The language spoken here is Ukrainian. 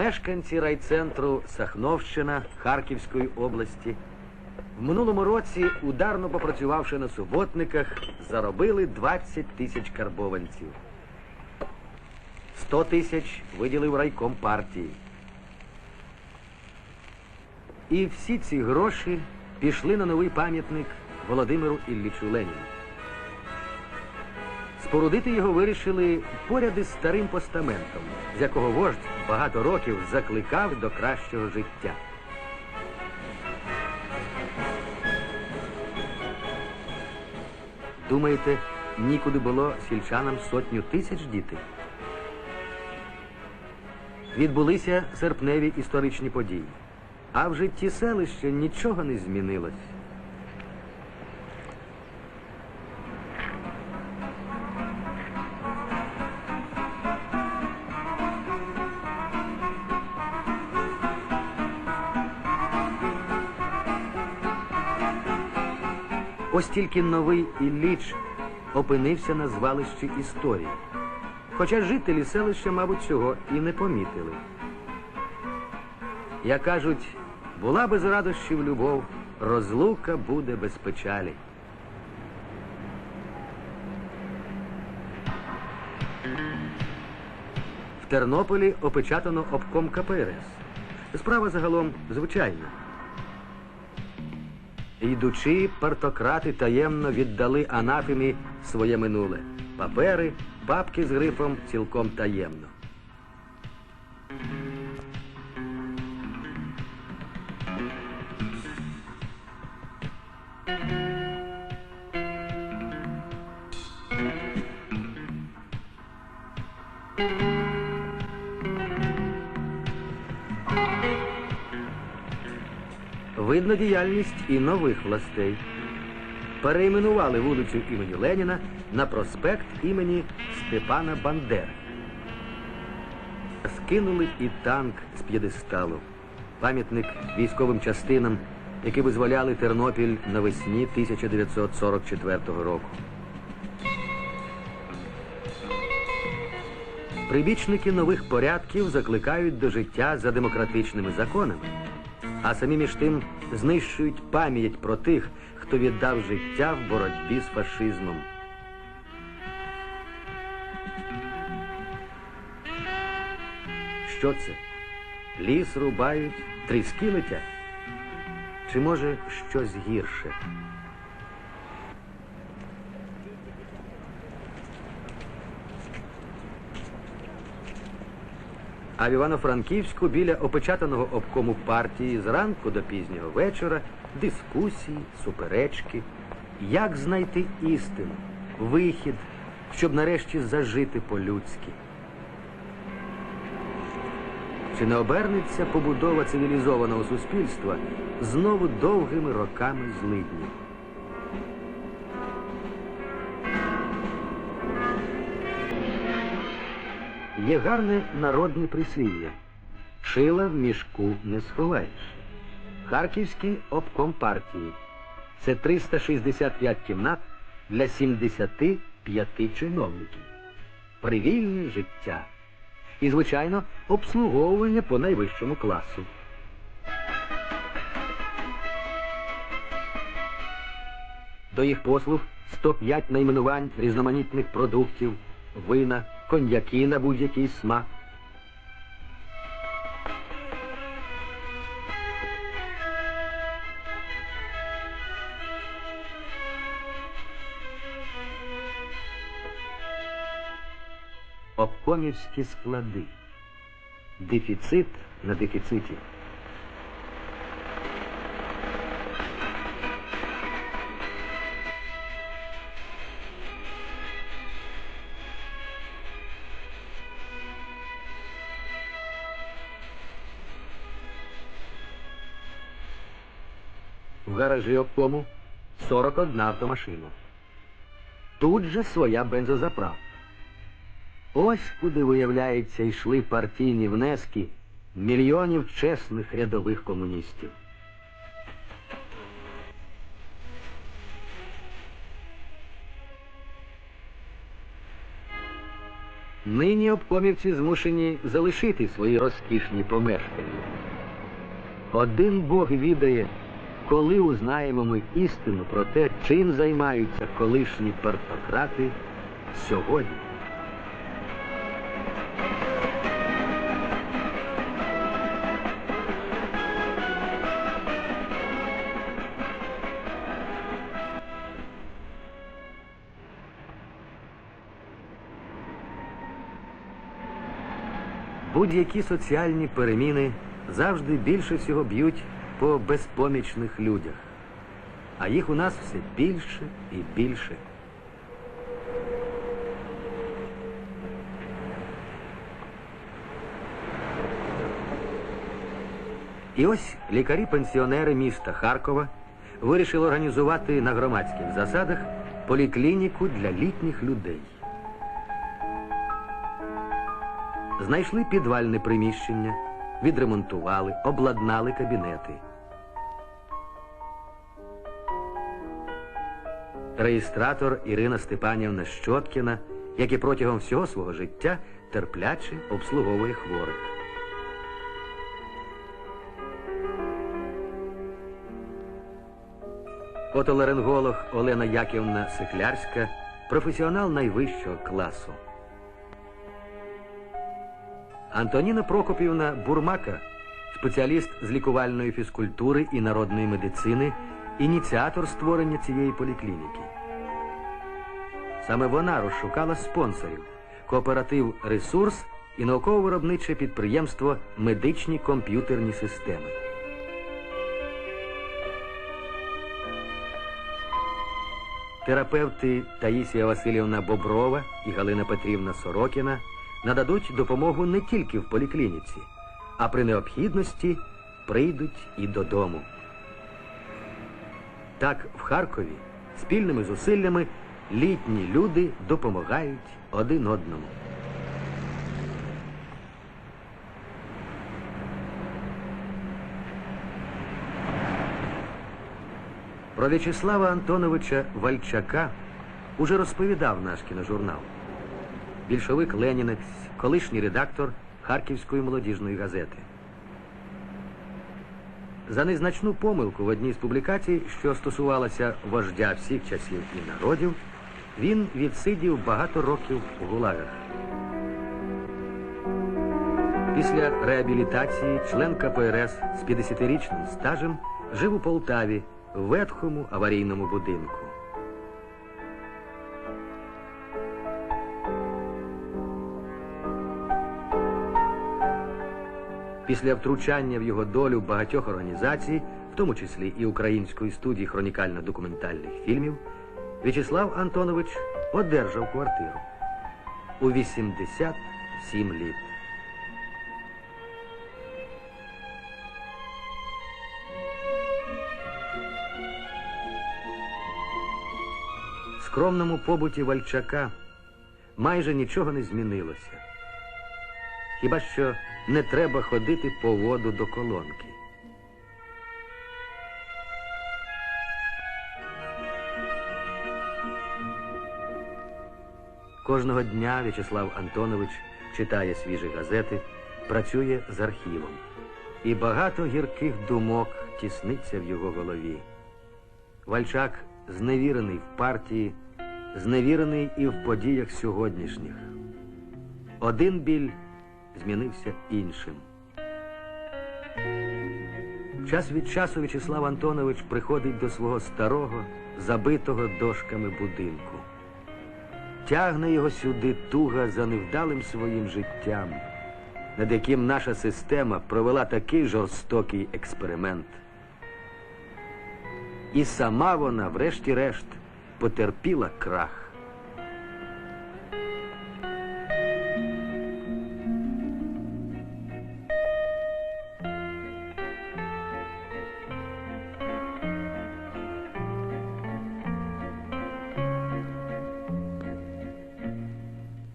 Мешканці райцентру Сахновщина Харківської області в минулому році, ударно попрацювавши на суботниках, заробили 20 тисяч карбованців. 100 тисяч виділив райком партії. І всі ці гроші пішли на новий пам'ятник Володимиру Іллічу Леніну. Спорудити його вирішили поряд із старим постаментом, з якого вождь багато років закликав до кращого життя. Думаєте, нікуди було сільчанам сотню тисяч діти? Відбулися серпневі історичні події, а в житті селища нічого не змінилось. Ось тільки новий Ілліч опинився на звалищі історії. Хоча жителі селища, мабуть, цього і не помітили. Як кажуть, була без радощів любов, розлука буде без печалі. В Тернополі опечатано обком КПРС. Справа загалом звичайна. Йдучи, партократи таємно віддали анафемі своє минуле. Папери, папки з грифом цілком таємно. Видно діяльність і нових властей. Перейменували вулицю імені Леніна на проспект імені Степана Бандери. Скинули і танк з п'єдесталу. Пам'ятник військовим частинам, які визволяли Тернопіль навесні 1944 року. Прибічники нових порядків закликають до життя за демократичними законами, а самі між тим знищують пам'ять про тих, хто віддав життя в боротьбі з фашизмом. Що це? Ліс рубають, тріски летять? Чи може щось гірше? А в Івано-Франківську біля опечатаного обкому партії зранку до пізнього вечора дискусії, суперечки. Як знайти істину, вихід, щоб нарешті зажити по-людськи? Чи не обернеться побудова цивілізованого суспільства знову довгими роками злиднів? Є гарне народне прислів'я. Шила в мішку не сховаєш. Харківський обком партії. Це 365 кімнат для 75 чиновників. Привільне життя. І, звичайно, обслуговування по найвищому класу. До їх послуг 105 найменувань різноманітних продуктів, вина, коньяки на будь-який смак. Обкомівські склади. Дефіцит на дефіциті. В гаражі обкому 41 автомашина. Тут же своя бензозаправка. Ось куди, виявляється, йшли партійні внески мільйонів чесних рядових комуністів. Нині обкомівці змушені залишити свої розкішні помешкання. Один Бог відає, коли узнаємо ми істину про те, чим займаються колишні партократи сьогодні. Будь-які соціальні переміни завжди більше всього б'ють по безпомічних людях, а їх у нас все більше і більше. І ось лікарі-пенсіонери міста Харкова вирішили організувати на громадських засадах поліклініку для літніх людей. Знайшли підвальне приміщення, відремонтували, обладнали кабінети. Реєстратор Ірина Степанівна Щоткіна, як і протягом всього свого життя терпляче обслуговує хворих. Отоларинголог Олена Яківна Сиклярська професіонал найвищого класу. Антоніна Прокопівна Бурмака, спеціаліст з лікувальної фізкультури і народної медицини, ініціатор створення цієї поліклініки. Саме вона розшукала спонсорів кооператив Ресурс і науково-виробниче підприємство Медичні комп'ютерні системи. Терапевти Таїсія Васильівна Боброва і Галина Петрівна Сорокіна нададуть допомогу не тільки в поліклініці, а при необхідності прийдуть і додому. Так в Харкові спільними зусиллями літні люди допомагають один одному. Про В'ячеслава Антоновича Вальчака уже розповідав наш кіножурнал. Більшовик Ленінець, колишній редактор Харківської молодіжної газети. За незначну помилку в одній з публікацій, що стосувалася вождя всіх часів і народів, він відсидів багато років у гулагах. Після реабілітації член КПРС з 50-річним стажем жив у Полтаві в ветхому аварійному будинку. Після втручання в його долю багатьох організацій, в тому числі і Української студії хронікально-документальних фільмів, В'ячеслав Антонович одержав квартиру у 87 літ. Скромному побуті Вальчака майже нічого не змінилося. Хіба що не треба ходити по воду до колонки. Кожного дня В'ячеслав Антонович читає свіжі газети, працює з архівом. І багато гірких думок тісниться в його голові. Вальчак зневірений в партії, зневірений і в подіях сьогоднішніх. Один біль змінився іншим. Час від часу В'ячеслав Антонович приходить до свого старого, забитого дошками будинку. Тягне його сюди туга за невдалим своїм життям, над яким наша система провела такий жорстокий експеримент. І сама вона, врешті-решт, потерпіла крах.